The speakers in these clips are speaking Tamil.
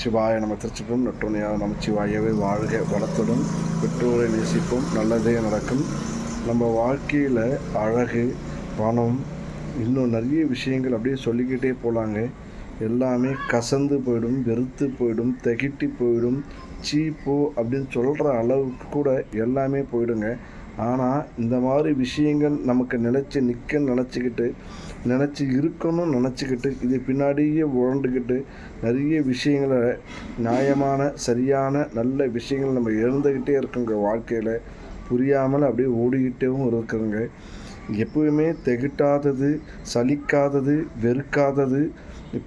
சிவாய நம்ம திருச்சிக்கும் நற்றுணையாக நமச்சிவாயவே வாழ்க வளத்துடன் பெற்றோரை நேசிப்போம். நல்லதே நடக்கும். நம்ம வாழ்க்கையில் அழகு பணம் இன்னும் நிறைய விஷயங்கள் அப்படியே சொல்லிக்கிட்டே போகலாங்க எல்லாமே கசந்து போயிடும் வெறுத்து போயிடும் தகிட்டி போயிடும். சீப்போ அப்படின்னு சொல்கிற அளவுக்கு கூட எல்லாமே போயிடுங்க. ஆனால் இந்த மாதிரி விஷயங்கள் நமக்கு நினச்சி நிற்க நினச்சிக்கிட்டு நினச்சி இருக்கணும்னு நினச்சிக்கிட்டு இது பின்னாடியே உழண்டுக்கிட்டு நிறைய விஷயங்களை நியாயமான சரியான நல்ல விஷயங்கள் நம்ம இழந்துக்கிட்டே இருக்கோங்க வாழ்க்கையில். புரியாமல் அப்படியே ஓடிக்கிட்டேவும் இருக்குங்க எப்பவுமே தெகிட்டாதது சலிக்காதது வெறுக்காதது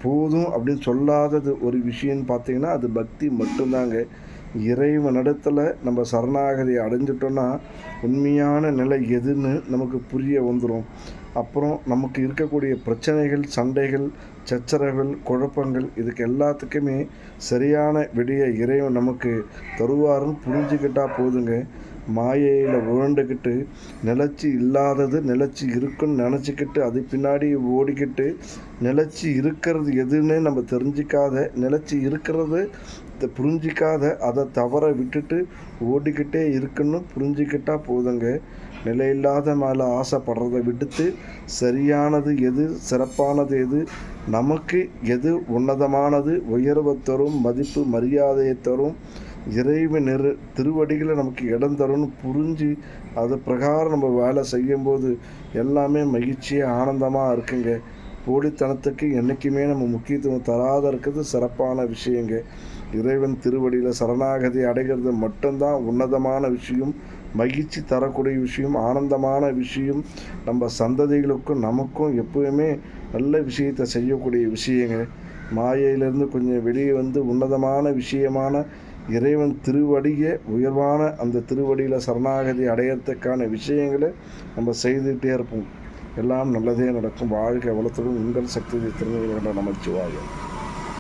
போதும் அப்படின்னு சொல்லாதது ஒரு விஷயம்னு பார்த்தீங்கன்னா அது பக்தி மட்டும்தாங்க. இறைவனிடத்தில் நம்ம சரணாகதி அடைஞ்சிட்டோன்னா உண்மையான நிலை எதுன்னு நமக்கு புரிய வந்துடும் அப்புறம் நமக்கு இருக்கக்கூடிய பிரச்சனைகள் சண்டைகள் சச்சரவுகள் குழப்பங்கள் இதுக்கு எல்லாத்துக்குமே சரியான விடிய இறைவன் நமக்கு தருவாருன்னு புரிஞ்சுக்கிட்டால் போதுங்க. மாயையில் உழண்டுக்கிட்டு நிலச்சி இல்லாதது நிலச்சி இருக்குன்னு நினச்சிக்கிட்டு அது பின்னாடி ஓடிக்கிட்டு நிலச்சி இருக்கிறது எதுன்னு நம்ம தெரிஞ்சிக்காத நிலச்சி இருக்கிறது புரிஞ்சிக்காத அதை தவற விட்டுட்டு ஓடிக்கிட்டே இருக்குன்னு புரிஞ்சிக்கிட்டா போதுங்க. நிலையில்லாத மேலே ஆசைப்படுறதை விடுத்து சரியானது எது சிறப்பானது எது நமக்கு எது உன்னதமானது உயர்வை தரும் மதிப்பு மரியாதையை தரும் இறைவன் நிறு திருவடிகளை நமக்கு இடம் தரும்னு புரிஞ்சு அது பிரகாரம் நம்ம வேலை செய்யும்போது எல்லாமே மகிழ்ச்சியாக ஆனந்தமாக இருக்குங்க. போலித்தனத்துக்கு என்றைக்குமே நம்ம முக்கியத்துவம் தராத இருக்கிறது சிறப்பான விஷயங்க. இறைவன் திருவடியில் சரணாகதி அடைகிறது மட்டும்தான் உன்னதமான விஷயம் மகிழ்ச்சி தரக்கூடிய விஷயம் ஆனந்தமான விஷயம். நம்ம சந்ததிகளுக்கும் நமக்கும் எப்பவுமே நல்ல விஷயத்தை செய்யக்கூடிய விஷயங்க. மாயையிலேருந்து கொஞ்சம் வெளியே வந்து உன்னதமான விஷயமான இறைவன் திருவடியே உயர்வான அந்த திருவடியில் சரணாகதி அடையறதுக்கான விஷயங்களை நம்ம செய்துகிட்டே இருப்போம். எல்லாம் நல்லதே நடக்கும். வாழ்க்கை வளத்துடன். உங்கள் சக்தி திருநெல்வேலி நமச்சிவாயம்.